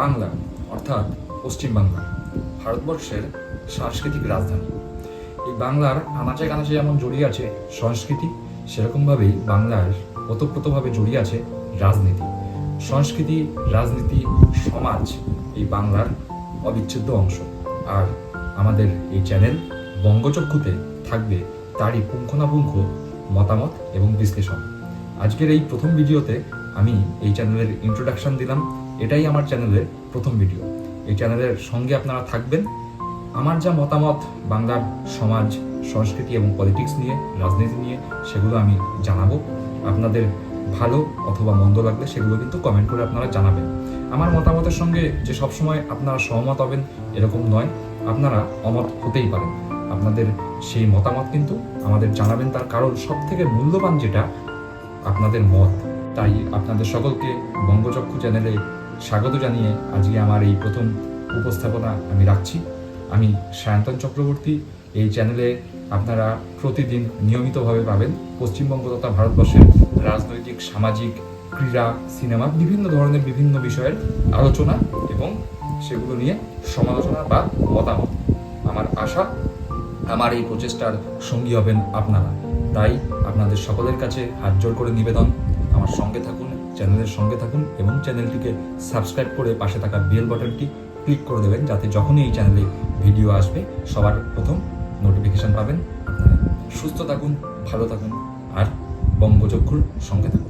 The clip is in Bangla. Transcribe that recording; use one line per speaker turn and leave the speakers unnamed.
বাংলা, অর্থাৎ পশ্চিমবাংলা ভারতবর্ষের সাংস্কৃতিক রাজধানী। এই বাংলার আনাচে কানাচে যেমন জড়িয়ে আছে সংস্কৃতি, সেরকমভাবেই বাংলার ওতপ্রোতভাবে জড়িয়ে আছে রাজনীতি। সংস্কৃতি, রাজনীতি, সমাজ এই বাংলার অবিচ্ছেদ্য অংশ। আর আমাদের এই চ্যানেল বঙ্গচক্ষুতে থাকবে তারই পুঙ্খানুপুঙ্খ মতামত এবং বিশ্লেষণ। আজকের এই প্রথম ভিডিওতে আমি এই চ্যানেলের ইন্ট্রোডাকশন দিলাম। এটাই আমার চ্যানেলের প্রথম ভিডিও এই চ্যানেলের সঙ্গে আপনারা থাকবেন। আমার যা মতামত বাংলার সমাজ, সংস্কৃতি এবং পলিটিক্স নিয়ে, রাজনীতি নিয়ে, সেগুলো আমি জানাব। আপনাদের ভালো অথবা মন্দ লাগলে সেগুলো কিন্তু কমেন্ট করে আপনারা জানাবেন। আমার মতামতের সঙ্গে যে সবসময় আপনারা সহমত হবেন, এরকম নয়। আপনারা অমত হতেই পারেন। আপনাদের সেই মতামত কিন্তু আমাদের জানাবেন, তার কারণ সব থেকে মূল্যবান যেটা আপনাদের মত। তাই আপনাদের সকলকে বঙ্গচক্ষু চ্যানেলে স্বাগত জানিয়ে আজকে আমার এই প্রথম উপস্থাপনা আমি রাখছি। আমি সায়ন্তন চক্রবর্তী। এই চ্যানেলে আপনারা প্রতিদিন নিয়মিতভাবে পাবেন পশ্চিমবঙ্গ তথা ভারতবর্ষের রাজনৈতিক, সামাজিক, ক্রীড়া, সিনেমা বিভিন্ন ধরনের বিভিন্ন বিষয়ের আলোচনা এবং সেগুলো নিয়ে সমালোচনা বা মতামত। আমার আশা, আমার এই প্রচেষ্টার সঙ্গী হবেন আপনারা। তাই আপনাদের সকলের কাছে হাত জোর করে নিবেদন। আমার সঙ্গে থাকুন চ্যানেলের সঙ্গে থাকুন এবং চ্যানেলটিকে সাবস্ক্রাইব করে পাশে থাকা বেল বাটনটি ক্লিক করে দেবেন যাতে যখনই এই চ্যানেলে ভিডিও আসবে, সবার প্রথম নোটিফিকেশান পাবেন। সুস্থ থাকুন, ভালো থাকুন, আর বঙ্গচক্ষুর সঙ্গে থাকুন।